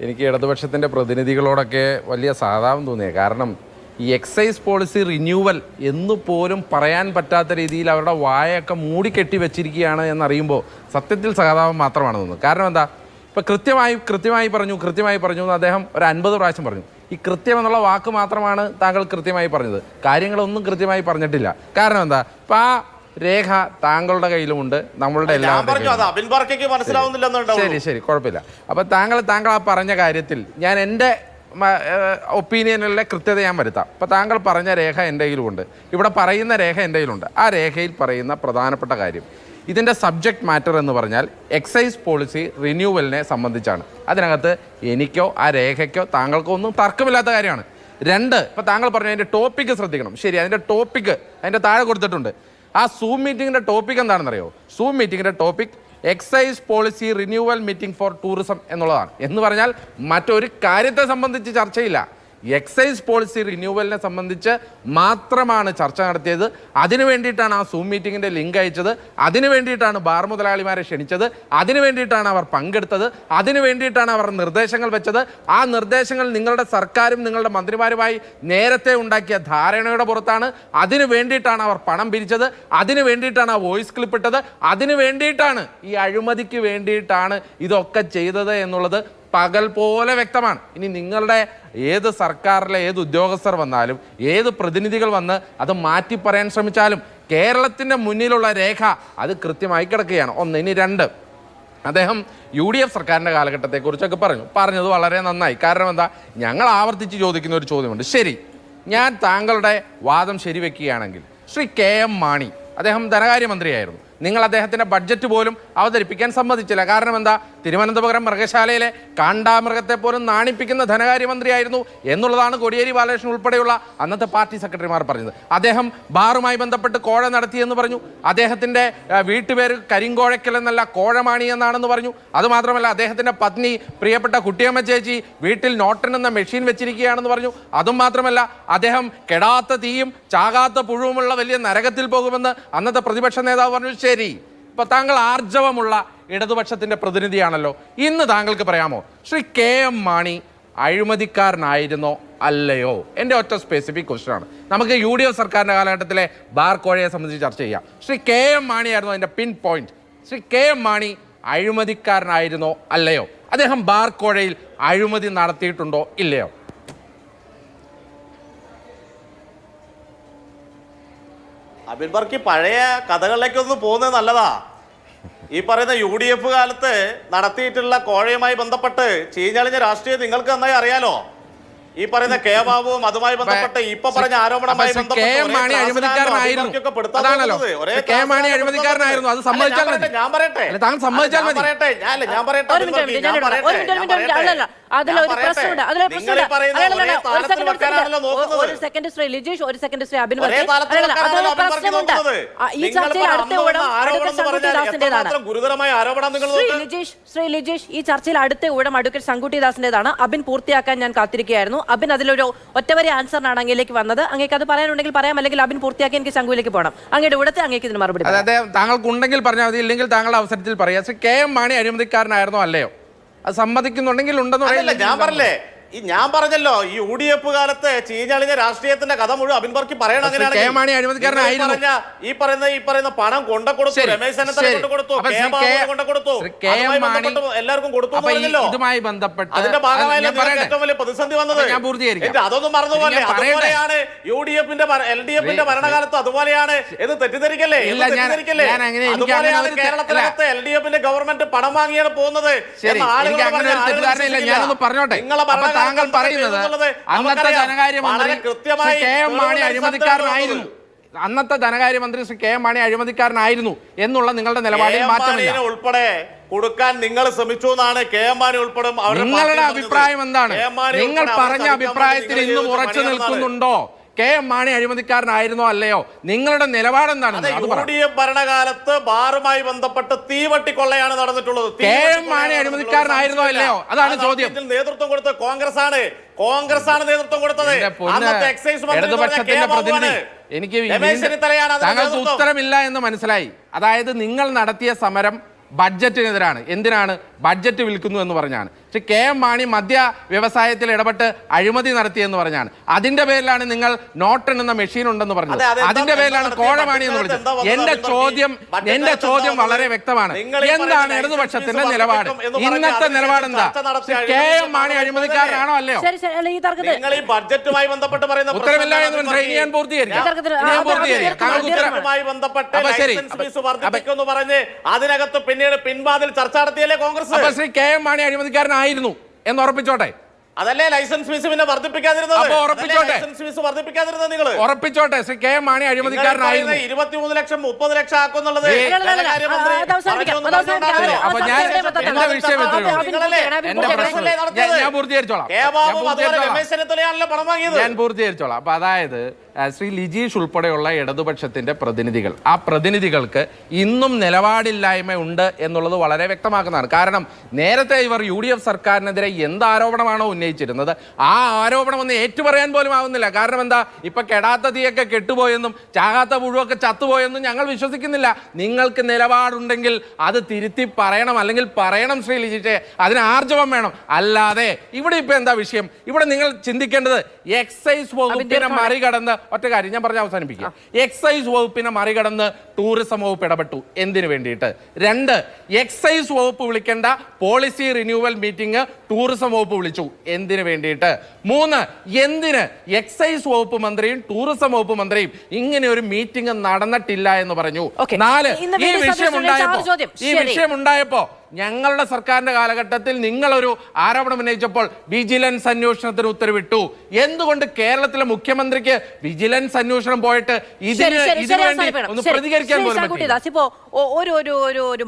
എനിക്ക് ഇടതുപക്ഷത്തിന്റെ പ്രതിനിധികളോടൊക്കെ വലിയ സാധാവം തോന്നിയത് കാരണം ഈ എക്സൈസ് പോളിസി റിന്യൂവൽ എന്ന് പോലും പറയാൻ പറ്റാത്ത രീതിയിൽ അവരുടെ വായൊക്കെ മൂടിക്കെട്ടി വെച്ചിരിക്കുകയാണ് എന്നറിയുമ്പോൾ സത്യത്തിൽ സഹതാപം മാത്രമാണ് തോന്നുന്നത് കാരണം എന്താ? ഇപ്പം കൃത്യമായി കൃത്യമായി പറഞ്ഞു കൃത്യമായി പറഞ്ഞു എന്ന് അദ്ദേഹം ഒരു അൻപത് പ്രാവശ്യം പറഞ്ഞു. ഈ കൃത്യം എന്നുള്ള വാക്ക് മാത്രമാണ് താങ്കൾ കൃത്യമായി പറഞ്ഞത്. കാര്യങ്ങളൊന്നും കൃത്യമായി പറഞ്ഞിട്ടില്ല. കാരണം എന്താ? ഇപ്പം ആ രേഖ താങ്കളുടെ കയ്യിലുമുണ്ട് നമ്മളുടെ എല്ലാം ശരി ശരി കുഴപ്പമില്ല. അപ്പൊ താങ്കൾ താങ്കൾ ആ പറഞ്ഞ കാര്യത്തിൽ ഞാൻ എന്റെ ഒപ്പീനിയനിലെ കൃത്യത ഞാൻ വരുത്താം. അപ്പൊ താങ്കൾ പറഞ്ഞ രേഖ എന്റെ കയ്യിലുമുണ്ട്. ഇവിടെ പറയുന്ന രേഖ എന്റെ കയ്യിലുണ്ട്. ആ രേഖയിൽ പറയുന്ന പ്രധാനപ്പെട്ട കാര്യം ഇതിന്റെ സബ്ജക്റ്റ് മാറ്റർ എന്ന് പറഞ്ഞാൽ എക്സൈസ് പോളിസി റിന്യൂവലിനെ സംബന്ധിച്ചാണ്. അതിനകത്ത് എനിക്കോ ആ രേഖയ്ക്കോ താങ്കൾക്കോ ഒന്നും തർക്കമില്ലാത്ത കാര്യമാണ്. രണ്ട് ഇപ്പം താങ്കൾ പറഞ്ഞു അതിന്റെ ടോപ്പിക്ക് ശ്രദ്ധിക്കണം. ശരി അതിന്റെ ടോപ്പിക്ക് അതിന്റെ താഴെ കൊടുത്തിട്ടുണ്ട്. ആ സൂം മീറ്റിങ്ങിന്റെ ടോപ്പിക് എന്താണെന്നറിയോ? Zoom മീറ്റിങ്ങിന്റെ topic excise policy renewal meeting for tourism എന്നുള്ളതാണ്. എന്ന് പറഞ്ഞാൽ മറ്റൊരു കാര്യത്തെ സംബന്ധിച്ച് ചർച്ചയില്ല. എക്സൈസ് പോളിസി റിന്യൂവലിനെ സംബന്ധിച്ച് മാത്രമാണ് ചർച്ച നടത്തിയത്. അതിനു വേണ്ടിയിട്ടാണ് ആ സൂം മീറ്റിങ്ങിന്റെ ലിങ്ക് അയച്ചത്. അതിനു വേണ്ടിയിട്ടാണ് ബാർ മുതലാളിമാരെ ക്ഷണിച്ചത്. അതിനു വേണ്ടിയിട്ടാണ് അവർ പങ്കെടുത്തത്. അതിനു വേണ്ടിയിട്ടാണ് അവർ നിർദ്ദേശങ്ങൾ വെച്ചത്. ആ നിർദ്ദേശങ്ങൾ നിങ്ങളുടെ സർക്കാരും നിങ്ങളുടെ മന്ത്രിമാരുമായി നേരത്തെ ഉണ്ടാക്കിയ ധാരണയുടെ പുറത്താണ്. അതിനു വേണ്ടിയിട്ടാണ് അവർ പണം പിരിച്ചത്. അതിനു വേണ്ടിയിട്ടാണ് ആ വോയിസ് ക്ലിപ്പ് ഇട്ടത്. അതിനു വേണ്ടിയിട്ടാണ് ഈ അഴിമതിക്ക് വേണ്ടിയിട്ടാണ് ഇതൊക്കെ ചെയ്തത് എന്നുള്ളത് പകൽ പോലെ വ്യക്തമാണ്. ഇനി നിങ്ങളുടെ ഏത് സർക്കാരിലെ ഏത് ഉദ്യോഗസ്ഥർ വന്നാലും ഏത് പ്രതിനിധികൾ വന്ന് അത് മാറ്റി പറയാൻ ശ്രമിച്ചാലും കേരളത്തിന്റെ മുന്നിലുള്ള രേഖ അത് കൃത്യമായി കിടക്കുകയാണ്. ഒന്ന് ഇനി രണ്ട്. അദ്ദേഹം യു ഡി എഫ് സർക്കാരിന്റെ കാലഘട്ടത്തെക്കുറിച്ചൊക്കെ പറഞ്ഞു. പറഞ്ഞത് വളരെ നന്നായി. കാരണം എന്താ? ഞങ്ങൾ ആവർത്തിച്ച് ചോദിക്കുന്ന ഒരു ചോദ്യമുണ്ട്. ശരി ഞാൻ താങ്കളുടെ വാദം ശരിവെക്കുകയാണെങ്കിൽ ശ്രീ കെ എം മാണി അദ്ദേഹം ധനകാര്യമന്ത്രിയായിരുന്നു. നിങ്ങൾ അദ്ദേഹത്തിന്റെ ബഡ്ജറ്റ് പോലും അവതരിപ്പിക്കാൻ സമ്മതിച്ചില്ല. കാരണം എന്താ? തിരുവനന്തപുരം മൃഗശാലയിലെ കാണ്ടാമൃഗത്തെ പോലും നാണിപ്പിക്കുന്ന ധനകാര്യമന്ത്രിയായിരുന്നു എന്നുള്ളതാണ് കോടിയേരി ബാലകൃഷ്ണൻ ഉൾപ്പെടെയുള്ള അന്നത്തെ പാർട്ടി സെക്രട്ടറിമാർ പറഞ്ഞത്. അദ്ദേഹം ബാറുമായി ബന്ധപ്പെട്ട് കോഴ നടത്തിയെന്ന് പറഞ്ഞു. അദ്ദേഹത്തിന്റെ വീട്ടുപേര് കരിങ്കോഴയ്ക്കൽ എന്നല്ല കോഴമാണി എന്നാണെന്ന് പറഞ്ഞു. അതുമാത്രമല്ല അദ്ദേഹത്തിന്റെ പത്നി പ്രിയപ്പെട്ട കുട്ടിയമ്മ ചേച്ചി വീട്ടിൽ നോട്ടൻ എന്ന മെഷീൻ വെച്ചിരിക്കുകയാണെന്ന് പറഞ്ഞു. അതും മാത്രമല്ല അദ്ദേഹം കെടാത്ത തീയും ചാകാത്ത പുഴുവുമുള്ള വലിയ നരകത്തിൽ പോകുമെന്ന് അന്നത്തെ പ്രതിപക്ഷ നേതാവ് പറഞ്ഞു. ശരി. ഇപ്പൊ താങ്കൾ ആർജവമുള്ള ഇടതുപക്ഷത്തിന്റെ പ്രതിനിധിയാണല്ലോ. ഇന്ന് താങ്കൾക്ക് പറയാമോ? ശ്രീ കെ എം മാണി അഴിമതിക്കാരനായിരുന്നോ അല്ലയോ? എന്റെ ഒറ്റ സ്പെസിഫിക് ക്വസ്റ്റ്യൻ ആണ്. നമുക്ക് യു ഡി എഫ് സർക്കാരിന്റെ കാലഘട്ടത്തിലെ ബാർ കോഴയെ സംബന്ധിച്ച് ചർച്ച ചെയ്യാം. ശ്രീ കെ എം മാണിയായിരുന്നു അതിന്റെ pin point Shri K M Mani അഴിമതിക്കാരനായിരുന്നോ അല്ലയോ? അദ്ദേഹം ബാർ കോഴയിൽ അഴിമതി നടത്തിയിട്ടുണ്ടോ ഇല്ലയോ? അബിൻ ബാർക്ക് പഴയ കഥകളിലേക്കൊന്ന് പോകുന്നത് നല്ലതാ. ഈ പറയുന്ന യു ഡി എഫ് കാലത്ത് നടത്തിയിട്ടുള്ള കോഴയുമായി ബന്ധപ്പെട്ട് ചീഞ്ഞളിഞ്ഞ രാഷ്ട്രീയം നിങ്ങൾക്ക് നന്നായി അറിയാലോ? ഈ പറയുന്ന കെ ബാബുവും അതുമായി ബന്ധപ്പെട്ട് ഇപ്പൊ പറഞ്ഞ ആരോപണമായി കെ മാണി അഴിമതിക്കാരനായിരുന്നു. അതാണല്ലോ. കെ മാണി അഴിമതിക്കാരനായിരുന്നു. അത് സമ്മതിച്ചാൽ മതി. ഞാൻ പറയട്ടെ. അല്ല, താങ്കൾ സമ്മതിച്ചാൽ മതി. പറയട്ടെ. ഞാൻ ഞാൻ പറയട്ടെ ഒരു സെക്കൻഡ്, വെക്കാനാണല്ലോ നോക്കുന്നത്. ഒരു സെക്കൻഡ് ശ്രീ ലിജീഷ് ഒരു സെക്കൻഡ് ശ്രീ അബിൻ പ്രശ്നമുണ്ട്. ഈ ചർച്ചയിൽ അടുത്ത ഊഴം ആരോപണം അഡ്വക്കേറ്റ് എന്ന് പറഞ്ഞാൽ ഗുരുതരമായ ആരോപണം നിങ്ങൾ ശ്രീ നോക്ക്. ലിജീഷ് ശ്രീ ലിജീഷ് ഈ ചർച്ചയിൽ അടുത്ത ഊഴം അഡ്വക്കേറ്റ് ശങ്കുട്ടിദാസിന്റേതാണ് അബിൻ പൂർത്തിയാക്കാൻ ഞാൻ കാത്തിരിക്കുകയായിരുന്നു അബിൻ അതിലൊരു ഒറ്റവരെ ആൻസറിനാണ് അങ്ങയിലേക്ക് വന്നത്. അങ്ങേക്ക് അത് പറയാനുണ്ടെങ്കിൽ പറയാം. അല്ലെങ്കിൽ അബിൻ പൂർത്തിയാക്കി എനിക്ക് ശങ്കുവിലേക്ക് പോകണം. അങ്ങയുടെ ഇവിടുത്തെ അങ്ങേക്ക് ഇതിന് മറുപടി. അതായത് താങ്കൾക്ക് ഉണ്ടെങ്കിൽ പറഞ്ഞാൽ മതി. ഇല്ലെങ്കിൽ താങ്കളുടെ അവസരത്തിൽ പറയാം. കെ എം മാണി അഴിമതിക്കാരനായിരുന്നോ? അല്ലയോ? അത് സമ്മതിക്കുന്നുണ്ടെങ്കിൽ ഉണ്ടെന്ന് പറയാം ഞാൻ പറഞ്ഞില്ലേ ഈ ഞാൻ പറഞ്ഞല്ലോ ഈ യു ഡി എഫ് കാലത്ത് ചീഞ്ഞളിഞ്ഞ രാഷ്ട്രീയത്തിന്റെ കഥ മുഴുവൻ അബിൻ ബാർക്ക് പറയണം അങ്ങനെയാണ് പറഞ്ഞ ഈ പറയുന്ന ഈ പറയുന്ന പണം കൊണ്ട കൊടുത്തു രമേശ് ചെന്നിത്തല കൊടുത്തു അപ്പൊ കെ. ശ്രീ ബാബുവിന് കെ. കൊടുത്തു. ശ്രീ കെ. അതുമായി മാണി ബന്ധപ്പെട്ട് എല്ലാവർക്കും കൊടുത്തു പറഞ്ഞല്ലോ. ഇതുമായി ബന്ധപ്പെട്ട് അതിന്റെ ഭാഗമായി. ഏറ്റവും വലിയ പ്രതിസന്ധി വന്നത് അതൊന്നും മറന്നുപോലെ. അതുപോലെയാണ് യു ഡി എഫിന്റെ എൽ ഡി എഫിന്റെ ഭരണകാലത്ത് അതുപോലെയാണ്. ഇത് തെറ്റിദ്ധരിക്കല്ലേ? തെറ്റിദ്ധരിക്കല്ലേ? അതുപോലെയാണ് കേരളത്തിനകത്ത് എൽ ഡി എഫിന്റെ ഗവൺമെന്റ് പണം വാങ്ങിയാണ് പോകുന്നത് ആളുകൾ പറഞ്ഞോട്ടെ. നിങ്ങളെ ഭരണകാലത്ത് താങ്കൾ പറയുന്നത് അന്നത്തെ. ധനകാര്യമന്ത്രി കെ എം മാണി അഴിമതിക്കാരനായിരുന്നു. അന്നത്തെ ധനകാര്യമന്ത്രി ശ്രീ കെ എം മാണി അഴിമതിക്കാരനായിരുന്നു എന്നുള്ള നിങ്ങളുടെ നിലപാടിൽ. മാറ്റമില്ല. ഉൾപ്പെടെ കൊടുക്കാൻ നിങ്ങൾ ശ്രമിച്ചു എന്നാണ് കെ എം മാണി ഉൾപ്പെടെ നിങ്ങളുടെ അഭിപ്രായം എന്താണ്? നിങ്ങൾ പറഞ്ഞ അഭിപ്രായത്തിൽ ഇന്നും ഉറച്ചു നിൽക്കുന്നുണ്ടോ? കെ എം മാണി അഴിമതിക്കാരനായിരുന്നോ അല്ലയോ നിങ്ങളുടെ നിലപാട് എന്താണ് അതെ, അത് യു പറ ഡി എഫ് ഭരണകാലത്ത് ബാറുമായി ബന്ധപ്പെട്ട് തീവട്ടിക്കൊള്ളയാണ് നടന്നിട്ടുള്ളത് കെ. എം. മാണി അഴിമതിക്കാരനായിരുന്നോ അല്ലയോ? അതാണ് ചോദ്യം. നേതൃത്വം കൊടുത്തത് കോൺഗ്രസ് ആണ് കോൺഗ്രസ് ആണ് നേതൃത്വം കൊടുത്തത് എക്സൈസ്. ഇടതുപക്ഷത്തിന്റെ. പ്രതിനിധി എനിക്ക് താങ്കൾക്ക് ഉത്തരമില്ല എന്ന് മനസ്സിലായി അതായത് നിങ്ങൾ നടത്തിയ സമരം ബഡ്ജറ്റിനെതിരാണ്. എന്തിനാണ്? ബഡ്ജറ്റ് വിൽക്കുന്നു എന്ന് പറഞ്ഞാണ്. പക്ഷെ കെ എം മാണി മദ്യ വ്യവസായത്തിൽ ഇടപെട്ട് അഴിമതി നടത്തിയെന്ന് പറഞ്ഞാണ്. അതിന്റെ പേരിലാണ് നിങ്ങൾ നോട്ട് എണ്ണുന്ന മെഷീൻ ഉണ്ടെന്ന് പറഞ്ഞത്. അതിന്റെ പേരിലാണ് കോഴമാണി എന്ന് പറഞ്ഞത് എന്റെ ചോദ്യം എന്റെ ചോദ്യം വളരെ വ്യക്തമാണ്. എന്താണ് ഇടതുപക്ഷത്തിന്റെ നിലപാട്? ഇന്നത്തെ നിലപാട് എന്താ കെ എം മാണി അഴിമതിക്കാരനാണോ അല്ലയോ? ശരി ശരി ഈ തർക്കത്തിൽ നിങ്ങൾ ഈ ബഡ്ജറ്റുമായി ബന്ധപ്പെട്ട് പറയുന്ന എന്ന് മനസ്സിലായി ഞാൻ പൂർത്തീകരിക്കാം ഞാൻ പൂർത്തീകരിക്കാം ശരി. അതിനകത്ത് പിന്നീട് പിൻവാതിൽ ചർച്ച നടത്തിയല്ലേ കോൺഗ്രസ്? ശ്രീ കെ എം മാണി അഴിമതിക്കാരനായിരുന്നു എന്ന് ഉറപ്പിച്ചോട്ടെ. അതല്ലേ ലൈസൻസ് ഫീസ് പിന്നെ വർദ്ധിപ്പിക്കാതിരുന്നത്. ലൈസൻസ് ഫീസ് വർദ്ധിപ്പിക്കാതിരുന്നത് നിങ്ങൾ ഉറപ്പിച്ചോട്ടെ. ശ്രീ കെ എം മാണി അഴിമതിക്കാരനായിരുന്നു. ഇരുപത്തിമൂന്ന് ലക്ഷം മുപ്പത് ലക്ഷം ആക്കുന്നുള്ളത്. അപ്പൊ ഞാൻ എന്റെ വിഷയം ഞാൻ- ഞാൻ പൂർത്തീകരിച്ചോളാം. കെ ഞാൻ പൂർത്തീകരിച്ചോളാം. അപ്പൊ അതായത് ശ്രീ ലിജീഷ് ഉൾപ്പെടെയുള്ള ഇടതുപക്ഷത്തിന്റെ പ്രതിനിധികൾ. ആ പ്രതിനിധികൾക്ക് ഇന്നും നിലപാടില്ലായ്മ ഉണ്ട് എന്നുള്ളത് വളരെ വ്യക്തമാക്കുന്നതാണ്. കാരണം നേരത്തെ ഇവർ യു ഡി എഫ് സർക്കാരിനെതിരെ എന്ത് ആരോപണമാണോ ഉന്നയിച്ചിരുന്നത് ആ ആരോപണം ഒന്ന് ഏറ്റുപറയാൻ പോലും ആവുന്നില്ല. കാരണം എന്താ? ഇപ്പൊ കെടാത്ത തീയൊക്കെ കെട്ടുപോയെന്നും ചാകാത്ത പുഴുവൊക്കെ ചത്തുപോയെന്നും ഞങ്ങൾ വിശ്വസിക്കുന്നില്ല. നിങ്ങൾക്ക് നിലപാടുണ്ടെങ്കിൽ അത് തിരുത്തി പറയണം. അല്ലെങ്കിൽ പറയണം ശ്രീ ലിജിറ്റെ അതിന് ആർജവം വേണം. അല്ലാതെ ഇവിടെ ഇപ്പൊ എന്താ വിഷയം? ഇവിടെ നിങ്ങൾ ചിന്തിക്കേണ്ടത് എക്സൈസ് വകുപ്പിനെ. മറികടന്ന് ഒറ്റ കാര്യം ഞാൻ പറഞ്ഞ അവസാനിപ്പിക്കുക എക്സൈസ് വകുപ്പിനെ മറികടന്ന് ടൂറിസം വകുപ്പ് ഇടപെട്ടു. എന്തിനു വേണ്ടിയിട്ട്? രണ്ട് എക്സൈസ് വകുപ്പ് വിളിക്കേണ്ട പോളിസി റിന്യൂവൽ മീറ്റിംഗ് ടൂറിസം വകുപ്പ് വിളിച്ചു. എന്തിനു വേണ്ടിയിട്ട്? മൂന്ന് എന്തിന് എക്സൈസ് വകുപ്പ് മന്ത്രിയും ടൂറിസം വകുപ്പ് മന്ത്രിയും ഇങ്ങനെ ഒരു മീറ്റിംഗ് നടന്നിട്ടില്ല എന്ന് പറഞ്ഞു? നാല് ഈ വിഷയം ഉണ്ടായപ്പോ. ഈ. വിഷയം ഉണ്ടായപ്പോ ഞങ്ങളുടെ സർക്കാരിന്റെ കാലഘട്ടത്തിൽ നിങ്ങളൊരു ആരോപണം ഉന്നയിച്ചപ്പോൾ വിജിലൻസ് അന്വേഷണത്തിന് ഉത്തരവിട്ടു. എന്തുകൊണ്ട് കേരളത്തിലെ മുഖ്യമന്ത്രിക്ക് വിജിലൻസ് അന്വേഷണം പോയിട്ട് ഇതിന് ശരി ഇതിനു ശരി വേണ്ടി അവസാനിപ്പിക്കണം. ഒന്ന് പ്രതികരിക്കാൻ പോലും ഒരു ഒരു ഒരു